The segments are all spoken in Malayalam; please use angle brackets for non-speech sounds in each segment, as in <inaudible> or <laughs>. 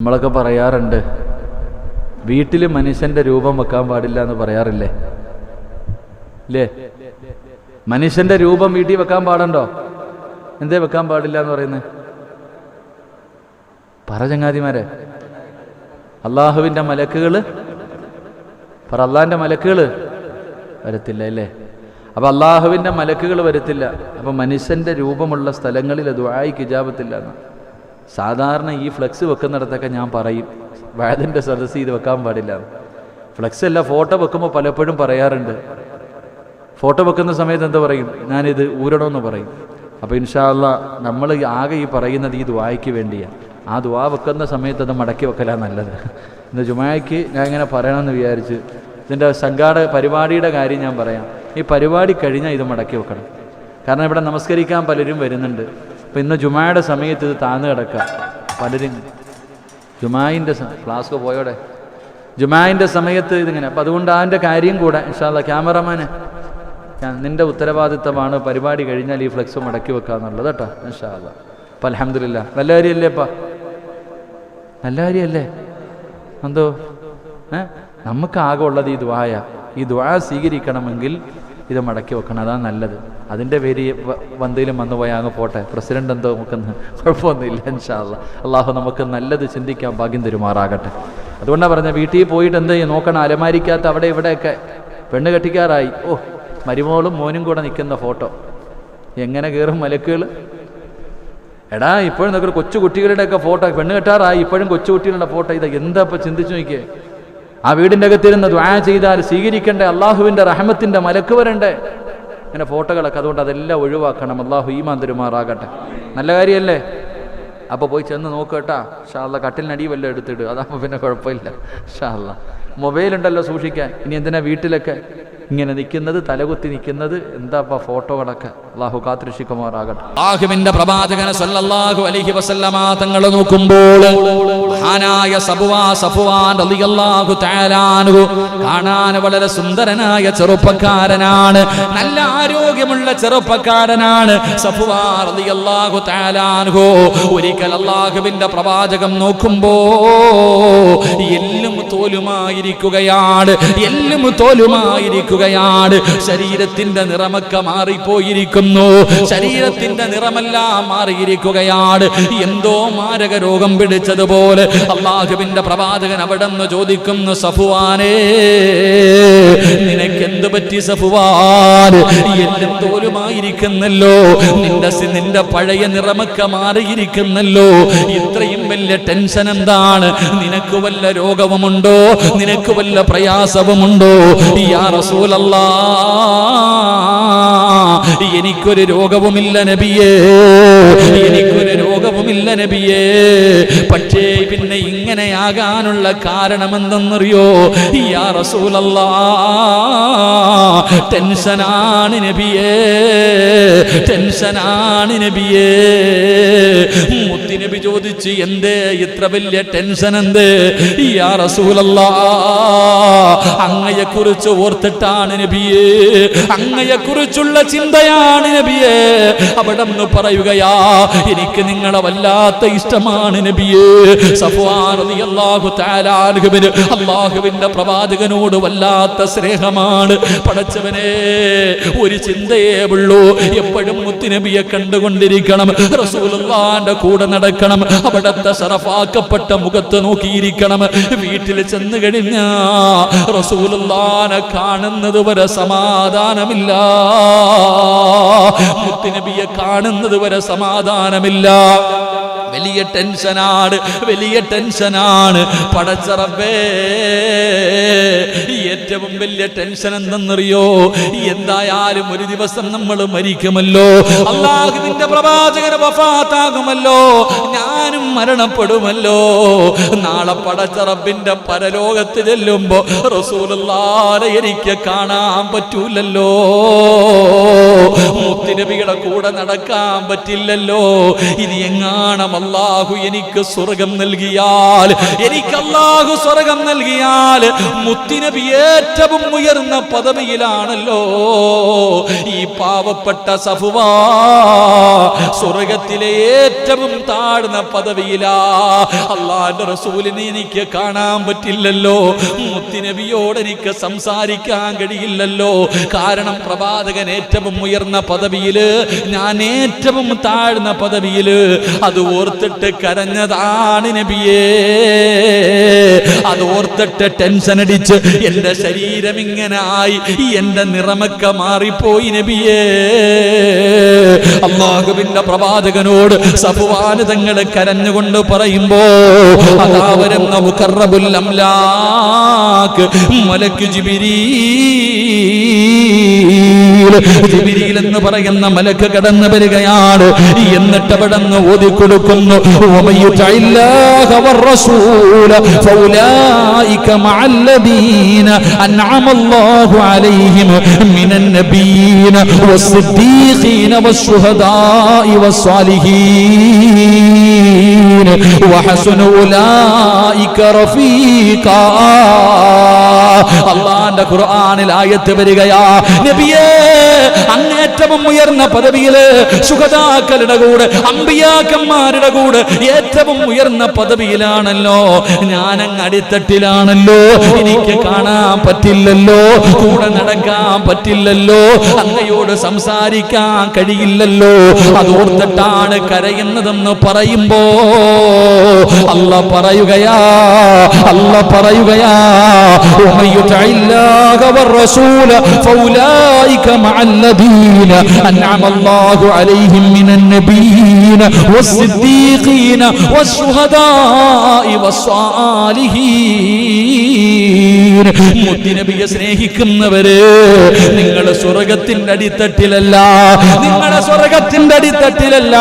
നമ്മളൊക്കെ പറയാറുണ്ട് വീട്ടിൽ മനുഷ്യന്റെ രൂപം വെക്കാൻ പാടില്ല എന്ന് പറയാറില്ലേ? ഇല്ലേ മനുഷ്യന്റെ രൂപം വീട്ടിൽ വെക്കാൻ പാടുണ്ടോ? എന്തേ വെക്കാൻ പാടില്ല എന്ന് പറയുന്നത്? പറ ചങ്ങാതിമാരെ. അള്ളാഹുവിന്റെ മലക്കുകൾ പറ അള്ളാഹിന്റെ മലക്കുകൾ വരത്തില്ല അല്ലേ? അപ്പൊ അള്ളാഹുവിന്റെ മലക്കുകൾ വരത്തില്ല. അപ്പൊ മനുഷ്യന്റെ രൂപമുള്ള സ്ഥലങ്ങളിൽ അത് വായിക്ക് ഇജാബത്തില്ല എന്ന് സാധാരണ ഈ ഫ്ലെക്സ് വെക്കുന്നിടത്തൊക്കെ ഞാൻ പറയും വേദന്റെ സദസ്സ് ഇത് വെക്കാൻ പാടില്ല. ഫ്ലെക്സ് അല്ല ഫോട്ടോ വെക്കുമ്പോൾ പലപ്പോഴും പറയാറുണ്ട്. ഫോട്ടോ വെക്കുന്ന സമയത്ത് എന്താ പറയും? ഞാനിത് ഊരണമെന്ന് പറയും. അപ്പോൾ ഇൻഷാല്ല നമ്മൾ ആകെ ഈ പറയുന്നത് ഈ ദുവായ്ക്ക് വേണ്ടിയാണ് ആ ദുവാ വെക്കുന്ന സമയത്ത് അത് മടക്കി വെക്കലാണ് നല്ലത്. ഇന്ന് ജുമായ്ക്ക് ഞാൻ ഇങ്ങനെ പറയണമെന്ന് വിചാരിച്ച് ഇതിന്റെ സംഘാടക പരിപാടിയുടെ കാര്യം ഞാൻ പറയാം. ഈ പരിപാടി കഴിഞ്ഞാൽ ഇത് മടക്കി വെക്കണം. കാരണം ഇവിടെ നമസ്കരിക്കാൻ പലരും വരുന്നുണ്ട്. അപ്പോൾ ഇന്ന് ജുമായുടെ സമയത്ത് ഇത് താന്ന് കിടക്കുക. പലരും ജുമായിന്റെ ഫ്ലാസ്ക് പോയോടെ. ജുമായിന്റെ സമയത്ത് ഇതിങ്ങനെ. അപ്പം അതുകൊണ്ട് അതിന്റെ കാര്യം കൂടെ ഇൻഷാല്ല ക്യാമറമാന് നിന്റെ ഉത്തരവാദിത്തമാണ്. പരിപാടി കഴിഞ്ഞാൽ ഈ ഫ്ലെക്സ് മടക്കി വെക്കുക എന്നുള്ളത് കേട്ടോ ഇൻഷാല്ല അപ്പം അലഹമില്ല നല്ല കാര്യമല്ലേ അപ്പാ നല്ല കാര്യമല്ലേ എന്തോ? ഏ? നമുക്ക് ആകെ ഉള്ളത് ഈ ദ്വായ ഈ ദ്വായ സ്വീകരിക്കണമെങ്കിൽ ഇത് മടക്കി വെക്കണം. അതാണ് നല്ലത്. അതിന്റെ പേര് വന്തയിലും വന്നു പോയാൽ അങ്ങ് പോട്ടെ. പ്രസിഡന്റ് എന്തോ നമുക്കൊന്ന് <laughs> കുഴപ്പമൊന്നുമില്ല ഇൻഷാല്ല അള്ളാഹു നമുക്ക് നല്ലത് ചിന്തിക്കാൻ ഭാഗ്യം തരുമാറാകട്ടെ. അതുകൊണ്ടാണ് പറഞ്ഞത് വീട്ടിൽ പോയിട്ട് എന്ത് ചെയ്യും? നോക്കണം അലമാരിക്കകത്ത് അവിടെ ഇവിടെയൊക്കെ പെണ്ണ് കെട്ടിക്കാറായി. ഓ മരുമോളും മോനും കൂടെ നിൽക്കുന്ന ഫോട്ടോ. എങ്ങനെ കയറും മലക്കുകൾ എടാ ഇപ്പോഴും നോക്കി കൊച്ചു കുട്ടികളുടെയൊക്കെ ഫോട്ടോ. പെണ്ണ് കെട്ടാറായി ഇപ്പോഴും കൊച്ചു കുട്ടികളുടെ ഫോട്ടോ. ഇതാ എന്താ ഇപ്പം ചിന്തിച്ചു നോക്കിയേ? ആ വീടിന്റെ അകത്തിരുന്ന് ദ്വാ ചെയ്താൽ സ്വീകരിക്കേണ്ടേ? അള്ളാഹുവിന്റെ റഹമത്തിന്റെ മലക്ക് വരണ്ടേ? അങ്ങനെ ഫോട്ടോകളൊക്കെ അതുകൊണ്ട് അതെല്ലാം ഒഴിവാക്കണം. അള്ളാഹു ഈമാൻ മാന്തരുമാറാകട്ടെ നല്ല കാര്യമല്ലേ അപ്പോൾ പോയി ചെന്ന് നോക്കുക കേട്ടാ. ഷാള്ള കട്ടിലിനടി വല്ലതും എടുത്തിട്ട് അതാകുമ്പോൾ പിന്നെ കുഴപ്പമില്ല. ഷാള്ള മൊബൈൽ ഉണ്ടല്ലോ സൂക്ഷിക്കാൻ. ഇനി എന്തിനാ വീട്ടിലൊക്കെ? ഇങ്ങനെ നിൽക്കുന്നത് തലകുത്തി നിൽക്കുന്നത് എന്താ ഫോട്ടോകളൊക്കെ അള്ളാഹു കാത്തിരക്ഷിക്കുമാറാകട്ടെ. അള്ളാഹുവിന്റെ പ്രവാചകന സല്ലല്ലാഹു അലൈഹി വസല്ലമ തങ്ങൾ നോക്കുമ്പോൾ മഹാനായ സബുവാ സഫുവാൻ റളിയല്ലാഹു തആലാനു കാണാൻ വളരെ സുന്ദരനായ ചെറുപ്പക്കാരനാണ്. നല്ല ആരോഗ്യമുള്ള ചെറുപ്പക്കാരനാണ് സഫുവാ റളിയല്ലാഹു തആലാനു ഒരിക്കൽ അള്ളാഹുവിന്റെ പ്രവാചകം നോക്കുമ്പോൾ എല്ലും തോലുമായിരിക്കുകയാണ്. എല്ലും തോലുമായിരിക്കുകയാണ് ശരീരത്തിന്റെ നിറമൊക്കെ മാറിപ്പോയിരിക്കുന്നു. ശരീരത്തിന്റെ നിറമെല്ലാം മാറിയിരിക്കുകയാണ് എന്തോ മാരക രോഗം പിടിച്ചതുപോലെ അള്ളാഹുവിന്റെ പ്രവാചകൻ അവിടെ നിന്ന് ചോദിക്കുന്നു സഫുവാനേ നിനക്ക് എന്ത് പറ്റി സഫുവാൻ? എല്ലാം തോലുമായിരിക്കുന്നല്ലോ. നിന്റെ നിന്റെ പഴയ നിറമൊക്കെ മാറിയിരിക്കുന്നല്ലോ. ഇത്രയും വലിയ ടെൻഷൻ എന്താണ്? നിനക്ക് വല്ല രോഗവുമുണ്ടോ? നിനക്ക് വല്ല പ്രയാസവുമുണ്ടോ? യാ റസൂലല്ലാ എനിക്കൊരു രോഗവുമില്ല നബിയേ. എനിക്കൊരു രോഗവുമില്ല നബിയേ. പക്ഷേ പിന്നെ ഇങ്ങനെയാകാനുള്ള കാരണം എന്തെന്നറിയോ യാ ടെൻഷനാണ് നബിയേ. ടെൻഷനാണ് നബിയേ. മുത്തിനബി ചോദിച്ച് എന്തേ ഇത്ര വലിയ ടെൻഷൻ എന്ത് യാ റസൂലല്ല അങ്ങയെ കുറിച്ച് ഓർത്തിട്ടാണ് നബിയേ. അങ്ങയെ കുറിച്ചുള്ള ചിന്തയാണ് നബിയെ അവിടെ നിന്ന് പറയുകയാ എനിക്ക് നിങ്ങളെ വല്ലാത്ത ഇഷ്ടമാണ് നബിയെ. അൻഹുവിന് അല്ലാഹുവിന്റെ പ്രവാചകനോട് വല്ലാത്ത സ്നേഹമാണ്. പടച്ചവനെ ഒരു ചിന്തയേ ഉള്ളൂ. എപ്പോഴും മുത്തുനബിയെ കണ്ടുകൊണ്ടിരിക്കണം. റസൂലുള്ളാന്റെ കൂടെ നടക്കണം. അവിടത്തെ സറഫാക്കപ്പെട്ട മുഖത്ത് നോക്കിയിരിക്കണം. വീട്ടിൽ ചെന്ന് കഴിഞ്ഞാ റസൂലുള്ളാനെ കാണുന്നത് വരെ സമാധാനമില്ല. മുത്തുനബിയെ കാണുന്നത് വരെ സമാധാനമില്ല. വലിയ ടെൻഷനാണ് വലിയ ടെൻഷനാണ്. പടച്ചറബേ ഏറ്റവും വലിയ ടെൻഷൻ എന്തെന്നറിയോ? എന്തായാലും ഒരു ദിവസം നമ്മൾ മരിക്കുമല്ലോ. അള്ളാഹുവിന്റെ പ്രവാചകന് വഫാത്താകുമല്ലോ. ഞാനും മരണപ്പെടുമല്ലോ. നാളെ പടച്ചറബിന്റെ പരലോകത്ത് ചെല്ലുമ്പോ റസൂലുള്ളാനെ എനിക്ക് കാണാൻ പറ്റൂലല്ലോ. മുത്തിനബിയുടെ കൂടെ നടക്കാൻ പറ്റില്ലല്ലോ. ഇനി എങ്ങാണം അള്ളാഹു എനിക്ക് സ്വർഗം നൽകിയാൽ എനിക്ക് അള്ളാഹു സ്വർഗം നൽകിയാൽ മുത്തിനബി ഏറ്റവും ഉയർന്ന പദവിയിലാണല്ലോ. ഈ പാവപ്പെട്ട സഫുവാ സ്വർഗത്തിലെ ഏറ്റവും താഴ്ന്ന പദവിയിലാ. അള്ളാന്റെ റസൂലിനെ എനിക്ക് കാണാൻ പറ്റില്ലല്ലോ. മുത്തിനബിയോട് എനിക്ക് സംസാരിക്കാൻ കഴിയില്ലല്ലോ. കാരണം പ്രവാചകൻ ഏറ്റവും ഉയർന്ന പദവിയിൽ ഞാൻ ഏറ്റവും താഴ്ന്ന പദവിയിൽ അത് ഓർത്തിട്ട് കരഞ്ഞതാണ് നബിയേ. അത് ഓർത്തിട്ട് ടെൻഷൻ അടിച്ച് എന്റെ ശരീരം ഇങ്ങനെ ആയി എന്റെ നിറമൊക്കെ മാറിപ്പോയി നബിയേ. അള്ളാഹുവിന്റെ പ്രവാചകനോട് സഫുവാന് തങ്ങൾ കരഞ്ഞുകൊണ്ട് പറയുമ്പോ അതാ വരുന്ന മുഖറബുൽ അംലാക്ക് മലക്ക് ജിബിരീ. എന്ന് പറയുന്ന <laughs> മലക്ക് കടന്നു വരികയാണ് എന്നിട്ട് അവിടെ നിന്ന് ഓതിക്കൊടുക്കുന്നു وَمَن اللَّهَ وَالرَّسُولَ فَأُولَٰئِكَ مَعَ الَّذِينَ أَنْعَمَ اللَّهُ عَلَيْهِمْ مِنَ النَّبِيِّينَ وَالصِّدِّيقِينَ وَالشُّهَدَاءِ وَالصَّالِحِينَ وَحَسُنَ أُولَٰئِكَ رَفِيقًا അള്ളാന്റെ ഖുർആാനിൽ ആയത്ത് വരികയാ. നബിയേ അങ്ങേറ്റവും ഉയർന്ന പദവിയിൽ സുഖതാക്കളുടെ കൂടെ അമ്പിയാക്കന്മാരുടെ കൂടെ ഏറ്റവും ഉയർന്ന പദവിയിലാണല്ലോ. ഞാനങ്ങ് അടിത്തട്ടിലാണല്ലോ. എനിക്ക് കാണാൻ പറ്റില്ലല്ലോ. കൂടെ നടക്കാൻ പറ്റില്ലല്ലോ. അങ്ങയോട് സംസാരിക്കാൻ കഴിയില്ലല്ലോ. അതോർത്തിട്ടാണ് കരയുന്നതെന്ന് പറയുമ്പോ അല്ല പറയുകയാ അല്ല പറയുകയാ يطع الله والرسول فأولئك مع الذين أنعم الله عليهم من النبيين والصديقين والشهداء والصالحين മുത്തിനബിയെ സ്നേഹിക്കുന്നവര് നിങ്ങളുടെ സ്വർഗത്തിന്റെ അടിത്തട്ടിലല്ല നിങ്ങളുടെ സ്വർഗത്തിന്റെ അടിത്തട്ടിലല്ല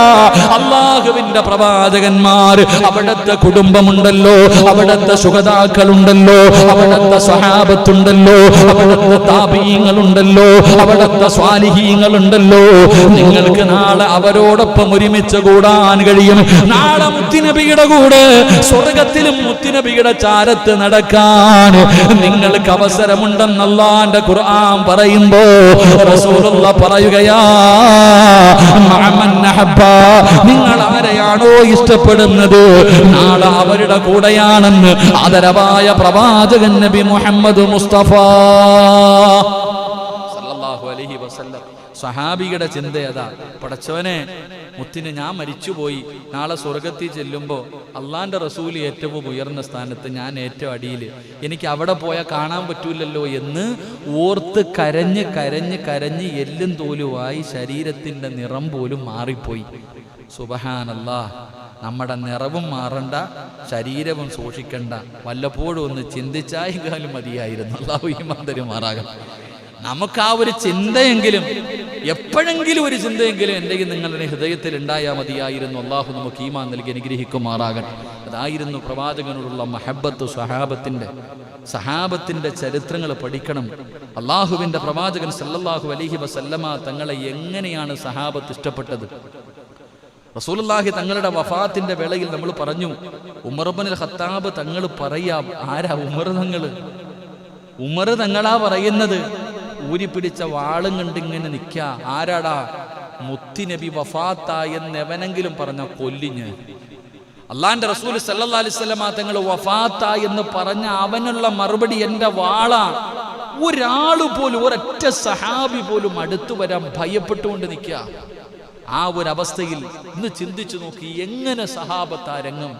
അള്ളാഹുവിന്റെ പ്രവാചകന്മാർ അവിടത്തെ കുടുംബമുണ്ടല്ലോ അവിടത്തെ സുഖതാക്കളുണ്ടല്ലോ അവിടത്തെ സ്വഹാബത്തുണ്ടല്ലോ അവിടുത്തെ താപീയങ്ങളുണ്ടല്ലോ അവിടത്തെ സ്വാലിഹീങ്ങളുണ്ടല്ലോ നിങ്ങൾക്ക് നാളെ അവരോടൊപ്പം ഒരുമിച്ച് കൂടാൻ കഴിയും നാളെ മുത്തിനബിയുടെ കൂടെ സ്വർഗത്തിലും മുത്തിനബിയുടെ ചാരത്ത് നടക്കാൻ നിങ്ങൾക്ക് അവസരമുണ്ടെന്നല്ലാണ്ട് ഖുർആൻ പറയുമ്പോ റസൂലുള്ള പറയുകയാ. നിങ്ങൾ ആരെയാണോ ഇഷ്ടപ്പെടുന്നത്? നാളെ അവരുടെ കൂടെയാണെന്ന് ആദരവായ പ്രവാചകൻ നബി മുഹമ്മദ് മുസ്തഫ. സല്ലല്ലാഹു അലൈഹി വസല്ലം. സഹാബിയുടെ ചിന്ത അതാ. പടച്ചവനെ മുത്തിന് ഞാൻ മരിച്ചുപോയി. നാളെ സ്വർഗത്തിൽ ചെല്ലുമ്പോൾ അള്ളാന്റെ റസൂൽ ഏറ്റവും ഉയർന്ന സ്ഥാനത്ത് ഞാൻ ഏറ്റവും അടിയിൽ. എനിക്ക് അവിടെ പോയാൽ കാണാൻ പറ്റൂലല്ലോ എന്ന് ഓർത്ത് കരഞ്ഞ് കരഞ്ഞ് കരഞ്ഞ് എല്ലും തോലുമായി ശരീരത്തിന്റെ നിറം പോലും മാറിപ്പോയി. സുബഹാനല്ലാ നമ്മുടെ നിറവും മാറണ്ട ശരീരവും സൂക്ഷിക്കണ്ട. വല്ലപ്പോഴും ഒന്ന് ചിന്തിച്ചായെങ്കിലും മതിയായിരുന്നു. അള്ളാഹു ഈ മാറാകണം നമുക്ക് ആ ഒരു ചിന്തയെങ്കിലും എപ്പോഴെങ്കിലും ഒരു ചിന്തയെങ്കിലും എന്റെ നിങ്ങളുടെ ഹൃദയത്തിൽ ഉണ്ടായാൽ മതിയായിരുന്നു. അള്ളാഹു നമുക്ക് ഈമാൻ നൽകി അനുഗ്രഹിക്കുമാറാകട്ടെ. അതായിരുന്നു പ്രവാചകനോടുള്ള മഹബത്ത് സഹാബത്തിന്റെ സഹാബത്തിന്റെ ചരിത്രങ്ങൾ പഠിക്കണം. അള്ളാഹുവിന്റെ പ്രവാചകൻ സല്ലല്ലാഹു അലഹി വസല്ലമ തങ്ങളെ എങ്ങനെയാണ് സഹാബത്ത് ഇഷ്ടപ്പെട്ടത്? റസൂലുള്ളാഹി തങ്ങളുടെ വഫാത്തിന്റെ വേളയിൽ നമ്മൾ പറഞ്ഞു ഉമർബനിൽ ഹത്താബ് തങ്ങൾ പറയാം ആരാ ഉമർ തങ്ങൾ? ഉമർ തങ്ങളാ പറയുന്നത് ഊരിപ്പിടിച്ച വാളും കണ്ട് ഇങ്ങനെ നിൽക്ക ആരാടാ? മുത്തിനബി വഫാത്ത എന്നെവനെങ്കിലും പറഞ്ഞ കൊല്ലിഞ്ഞ്. അള്ളാന്റെ റസൂൽ സല്ലല്ലാഹു അലൈഹി വസല്ലമ തങ്ങൾ വഫാത്ത എന്ന് പറഞ്ഞ അവനുള്ള മറുപടി എന്റെ വാളാ. ഒരാൾ പോലും ഒരൊറ്റ സഹാബി പോലും അടുത്തു വരാൻ ഭയപ്പെട്ടുകൊണ്ട് നിൽക്കുക ആ ഒരു അവസ്ഥയിൽ ഇന്ന് ചിന്തിച്ചു നോക്കി എങ്ങനെ സഹാബത്ത് ആ രംഗം?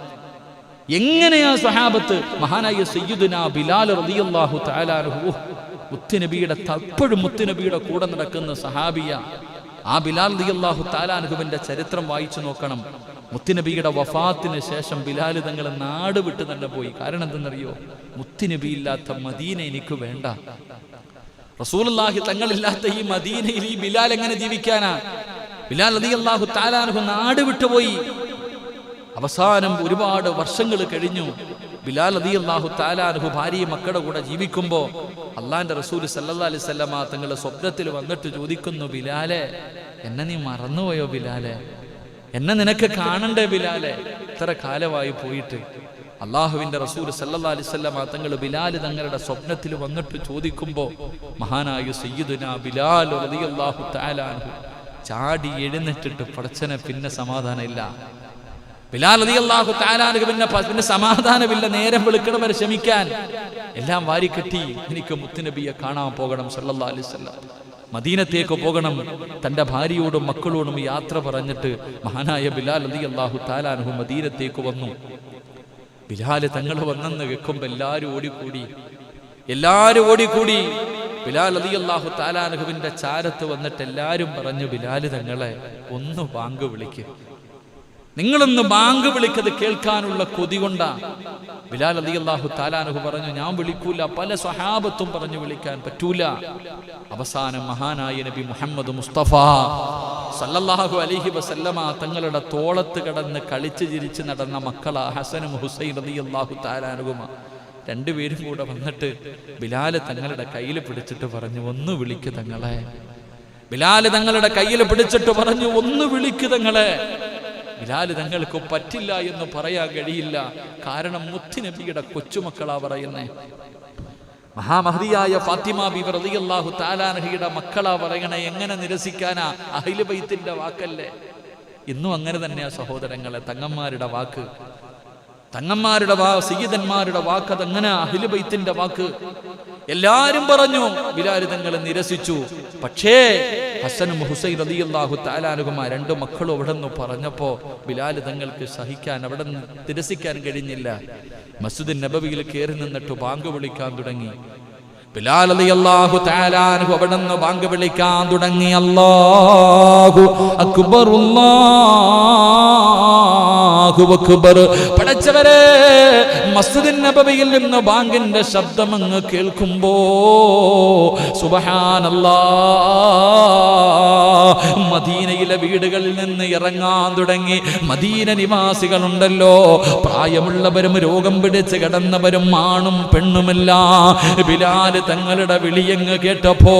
എങ്ങനെയാ സഹാബത്ത്? മഹാനായ സയ്യിദുന ബിലാൽ റളിയല്ലാഹു തആല മുത്തുനബിയുടെ തപ്പോഴും മുത്തുനബിയുടെ കൂടെ നടക്കുന്ന സഹാബിയ ആ ബിലാൽ റളിയല്ലാഹു തആല അൻഹുവിന്റെ ചരിത്രം വായിച്ചു നോക്കണം. മുത്തുനബിയുടെ വഫാത്തിന് ശേഷം ബിലാൽ തങ്ങൾ നാട് വിട്ട് തന്നെ പോയി. കാരണം എന്തെന്നറിയോ? മുത്തുനബി ഇല്ലാത്ത മദീന എനിക്ക് വേണ്ട. റസൂലുള്ളാഹി തങ്ങളില്ലാത്ത ഈ മദീനയിൽ ഈ ബിലാൽ എങ്ങനെ ജീവിക്കാനാ? ബിലാൽ റളിയല്ലാഹു തആല അൻഹു നാട് വിട്ടുപോയി. അവസാനം ഒരുപാട് വർഷങ്ങൾ കഴിഞ്ഞു. ബിലാൽ അതി അള്ളാഹു താലാനുഹു ഭാര്യയും മക്കളുടെ കൂടെ ജീവിക്കുമ്പോൾ അള്ളാന്റെ റസൂൽ സല്ലാ അലൈഹി തങ്ങളുടെ സ്വപ്നത്തിൽ വന്നിട്ട് ചോദിക്കുന്നു ബിലാലെ എന്നെ നീ മറന്നുപോയോ ബിലാലെ? എന്നെ നിനക്ക് കാണണ്ടേ ബിലാലെ? ഇത്ര കാലമായി പോയിട്ട് അള്ളാഹുവിന്റെ റസൂൽ സല്ലാ അലൈഹി വസല്ലം തങ്ങൾ ബിലാൽ തങ്ങളുടെ സ്വപ്നത്തിൽ വന്നിട്ട് ചോദിക്കുമ്പോ മഹാനായ സയ്യിദുന ബിലാൽ റളിയല്ലാഹു തആല അൻഹു ചാടി എഴുന്നേറ്റിട്ട് പടച്ചനെ പിന്നെ സമാധാനമില്ല ബിലാൽ അലി അള്ളാഹു അൻഹു പിന്നെ പിന്നെ സമാധാനമില്ല നേരം വെളുക്കണം വരെ ശമിക്കാൻ എല്ലാം വാരിക്കെട്ടി എനിക്ക് മുത്തുനബിയെ കാണാൻ പോകണം സല്ലല്ലാഹു അലൈഹി വസല്ലം. മദീനത്തേക്ക് പോകണം. തന്റെ ഭാര്യയോടും മക്കളോടും യാത്ര പറഞ്ഞിട്ട് മഹാനായ ബിലാൽ അലി അള്ളാഹു താലാനുഹു മദീനത്തേക്ക് വന്നു. ബിലാൽ തങ്ങൾ വന്നെന്ന് കേൾക്കുമ്പോ എല്ലാരും ഓടിക്കൂടി. എല്ലാരും ഓടിക്കൂടി. ബിലാൽ അലി അള്ളാഹു താലാനുഹുവിന്റെ ചാരത്ത് വന്നിട്ട് എല്ലാരും പറഞ്ഞു ബിലാൽ തങ്ങളെ ഒന്ന് ബാങ്ക് വിളിക്ക്. നിങ്ങളൊന്ന് ബാങ്ക് വിളിക്കത് കേൾക്കാനുള്ള കൊതി കൊണ്ടാ. ബിലാൽ അലി അള്ളാഹു താലാനുഹു പറഞ്ഞു ഞാൻ വിളിക്കൂല പല സ്വഹാബത്തും പറഞ്ഞു വിളിക്കാൻ പറ്റൂല. അവസാനം മഹാനായ നബി മുഹമ്മദ് മുസ്തഫ സല്ലല്ലാഹു അലൈഹി വസല്ലമ തങ്ങളുടെ തോളത്ത് കടന്ന് കളിച്ച് ചിരിച്ച് നടന്ന മക്കളാ ഹസനും ഹുസൈൻ അലി അള്ളാഹു താലാനുഹുമ രണ്ടുപേരും കൂടെ വന്നിട്ട് ബിലാൽ തങ്ങളുടെ കയ്യിൽ പിടിച്ചിട്ട് പറഞ്ഞു ഒന്ന് വിളിക്ക് തങ്ങളെ. ബിലാൽ തങ്ങളുടെ കയ്യിൽ പിടിച്ചിട്ട് പറഞ്ഞു ഒന്ന് വിളിക്ക് തങ്ങളെ. ബിലാൽ തങ്ങൾക്ക് പറ്റില്ല എന്ന് പറയാൻ കഴിയില്ല. കാരണം മുത്തുനബിയുടെ കൊച്ചുമക്കളാ പറയുന്നേ. മഹാമഹതിയായ ഫാത്തിമ ബി റളിയല്ലാഹു താലാനഹിയുടെ മക്കളാ പറയണേ. എങ്ങനെ നിരസിക്കാനാ? അഹ്ലുബൈത്തിന്റെ വാക്കല്ലേ. ഇന്നും അങ്ങനെ തന്നെയാ സഹോദരങ്ങളെ തങ്ങന്മാരുടെ വാക്ക്. തങ്ങന്മാരുടെ വാ സീതന്മാരുടെ വാക്ക് അതങ്ങനെ അഹിലബൈത്തിന്റെ വാക്ക്. എല്ലാരും പറഞ്ഞു ബിലാൽ തങ്ങളെ നിരസിച്ചു. പക്ഷേ ഹസനും ഹുസൈൻ റളിയല്ലാഹു താലാനുകുമാ രണ്ട് മക്കളും അവിടെ നിന്ന് പറഞ്ഞപ്പോ ബിലാലിതങ്ങൾക്ക് സഹിക്കാൻ അവിടെ നിന്ന് നിരസിക്കാൻ കഴിഞ്ഞില്ല. മസ്ജിദ് നബവിയിൽ കയറി നിന്നിട്ട് ബാങ്ക് വിളിക്കാൻ തുടങ്ങി. ബിലാൽ റളിയല്ലാഹു തആല അൻഹു അവിടെ നിന്ന് ബാങ്ക് വിളിക്കാൻ തുടങ്ങി. അല്ലാഹു അക്ബർ. പടച്ചവരെ മസ്ജിദിൻ നബവിയിൽ നിന്ന് ബാങ്കിന്റെ ശബ്ദം അങ്ങ് കേൾക്കുമ്പോ സുബ്ഹാനല്ലാ മദീനയിലെ വീടുകളിൽ നിന്ന് ഇറങ്ങാൻ തുടങ്ങി. മദീന നിവാസികളുണ്ടല്ലോ പ്രായമുള്ളവരും രോഗം പിടിച്ച് കിടന്നവരും ആണും പെണ്ണുമെല്ലാം. ബിലാൽ തങ്ങളുടെ വിളിയങ്ങ് കേട്ടപ്പോ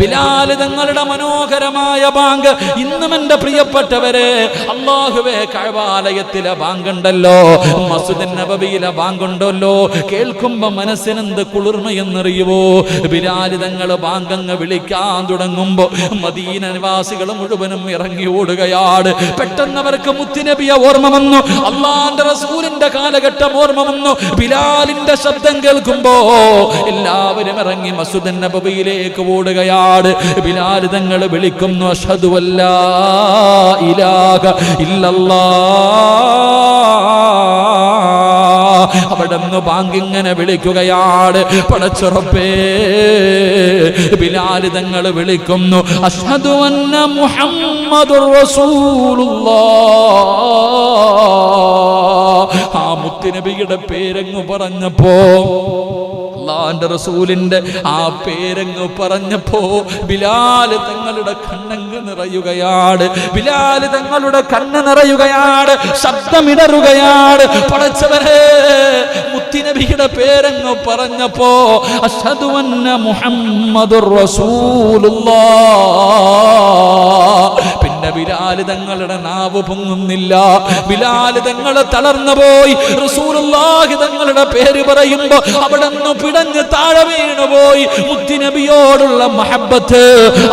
ബിലാൽ തങ്ങളുടെ മനോഹരമായ ബാങ്ക് ഇന്നും എന്റെ പ്രിയപ്പെട്ടവരെ അള്ളാഹുവേ കഴവാലയത്തിലെ ബാങ്കുണ്ടല്ലോ. മസുദിൻ നബബിയിലെ ബാങ്കുണ്ടല്ലോ കേൾക്കുമ്പോ മനസ്സിനെന്ത് കുളിർമയെന്നറിയുവോ ബിരാലിതങ്ങൾ ബാങ്കങ്ങ് വിളിക്കാൻ തുടങ്ങുമ്പോ മദീന നിവാസികൾ മുഴുവനും ഇറങ്ങി ഓടുകയാണ്. പെട്ടെന്ന് അവർക്ക് മുത്തിനബിയ ഓർമ്മ വന്നു. അള്ളാന്റെ റസൂലിന്റെ കാലഘട്ടം ഓർമ്മ വന്നു. ബിലാലിന്റെ ശബ്ദം കേൾക്കുമ്പോ എല്ലാവരും ഇറങ്ങി മസുദൻ നബിയിലേക്ക് ഓടുകയാണ്. ബിലാൽ തങ്ങൾ വിളിക്കുന്നു അഷ്ഹദു ഇലാക ഇല്ലല്ലാ. അവിടെ നിന്ന് ബാങ്കിങ്ങനെ വിളിക്കുകയാണ്. പടച്ചുറപ്പേ ബിലാൽ തങ്ങൾ വിളിക്കുന്നു. അഷ്ഹദു അന്ന ആ മുത്തുനബിയുടെ പേരങ്ങ് പറഞ്ഞപ്പോ അള്ളാന്റെ റസൂലിന്റെ ആ പേരങ്ങ് പറഞ്ഞപ്പോ ബിലാൽ തങ്ങളുടെ കണ്ണങ്ങ് നിറയുകയാണ്. ബിലാൽ തങ്ങളുടെ കണ്ണ് നിറയുകയാണ് ശബ്ദമിടറുകയാണ്. പടച്ചവരെ മുത്തിനബിയുടെ പേരങ്ങ് പറഞ്ഞപ്പോ പിന്നെ ബിലാൽ തങ്ങളുടെ നാവ് പൊങ്ങുന്നില്ല. ബിലാൽ തങ്ങളെ തളർന്നു പോയി റസൂലുള്ളാഹി തങ്ങളുടെ പേര് പറയുമ്പോ അവിടെ നിന്ന് പിടഞ്ഞ് താഴെ വീണു പോയി. മുത്തിനബിയോടുള്ള മഹബത്ത്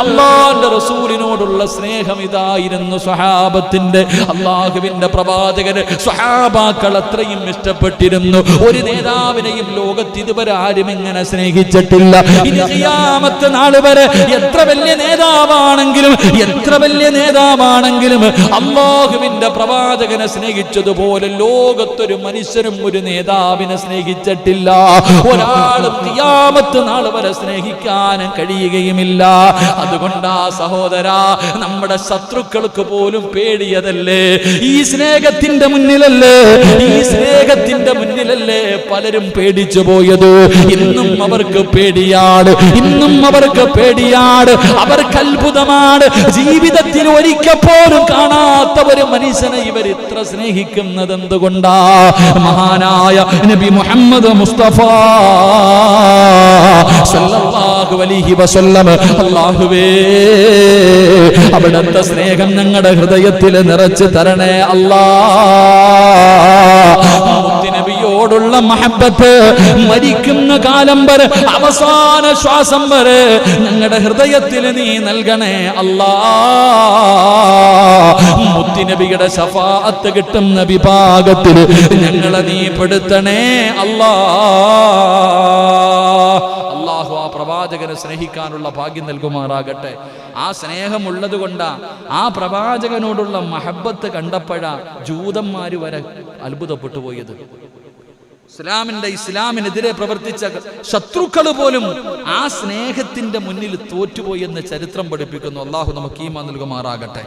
അള്ളാന്റെ റസൂലിനോടുള്ള സ്നേഹം ഇതായിരുന്നു സ്വഹാബത്തിന്റെ. അള്ളാഹുവിന്റെ പ്രവാചകന് സ്വഹാബാക്കൾ അത്രയും ഇഷ്ടപ്പെട്ടിരുന്നു. ഒരു നേതാവിനെയും ലോകത്ത് ഇതുവരെ ആരും ഇങ്ങനെ സ്നേഹിച്ചിട്ടില്ല. ഇനി ഖിയാമത്ത് നാൾ വരെ എത്ര വലിയ നേതാവാണെങ്കിലും എത്ര വലിയ നേതാവാണെങ്കിലും അള്ളാഹുവിന്റെ പ്രവാചകനെ സ്നേഹിച്ചതുപോലെ ലോകത്തൊരു മനുഷ്യനും ഒരു നേതാവിനെ സ്നേഹിച്ചിട്ടില്ല. ഒരാളും നാൾ വരെ സ്നേഹിക്കാനും കഴിയുകയുമില്ല. അതുകൊണ്ടാ സഹോദര നമ്മുടെ ശത്രുക്കൾക്ക് പോലും പേടിയതല്ലേ? ഈ സ്നേഹത്തിന്റെ മുന്നിലല്ലേ? ഈ സ്നേഹത്തിന്റെ മുന്നിലല്ലേ പലരും പേടിച്ചു പോയത്? ഇന്നും അവർക്ക് പേടിയാണ് ഇന്നും അവർക്ക് പേടിയാണ് അവർക്ക് അത്ഭുതമാണ്. ജീവിതത്തിൽ ഒരിക്കൽ പോലും കാണാത്ത ഒരു മനുഷ്യനെ ഇവർ ഇത്ര സ്നേഹിക്കുന്നത് എന്തുകൊണ്ടാ? മഹാനായ നബി മുഹമ്മദ് മുസ്തഫ അവിടുത്തെ സ്നേഹം ഞങ്ങളുടെ ഹൃദയത്തിൽ നിറച്ചു തരണേ അല്ലാ. മുത്തുനബിയോടുള്ള മഹബത്ത് മരിക്കുന്ന കാലം വരെ അവസാന ശ്വാസം വരെ ഞങ്ങളുടെ ഹൃദയത്തിൽ നീ നൽകണേ അല്ലാ. മുത്തിനബിയുടെ ശഫാത്ത് കിട്ടുന്ന വിഭാഗത്തിൽ ഞങ്ങളെ നീ പെടുത്തണേ അല്ലാ. അള്ളാഹു ആ പ്രവാചകനെ സ്നേഹിക്കാനുള്ള ഭാഗ്യം നൽകുമാറാകട്ടെ. ആ സ്നേഹമുള്ളത് കൊണ്ടാ ആ പ്രവാചകനോടുള്ള മഹബത്ത് കണ്ടപ്പോഴാ ജൂതന്മാര് വരെ അത്ഭുതപ്പെട്ടു പോയത്. ഇസ്ലാമിന്റെ ഇസ്ലാമിനെതിരെ പ്രവർത്തിച്ച ശത്രുക്കൾ പോലും ആ സ്നേഹത്തിന്റെ മുന്നിൽ തോറ്റുപോയി എന്ന് ചരിത്രം പഠിപ്പിക്കുന്നു. അള്ളാഹു നമുക്ക് ഈമ നൽകുമാറാകട്ടെ.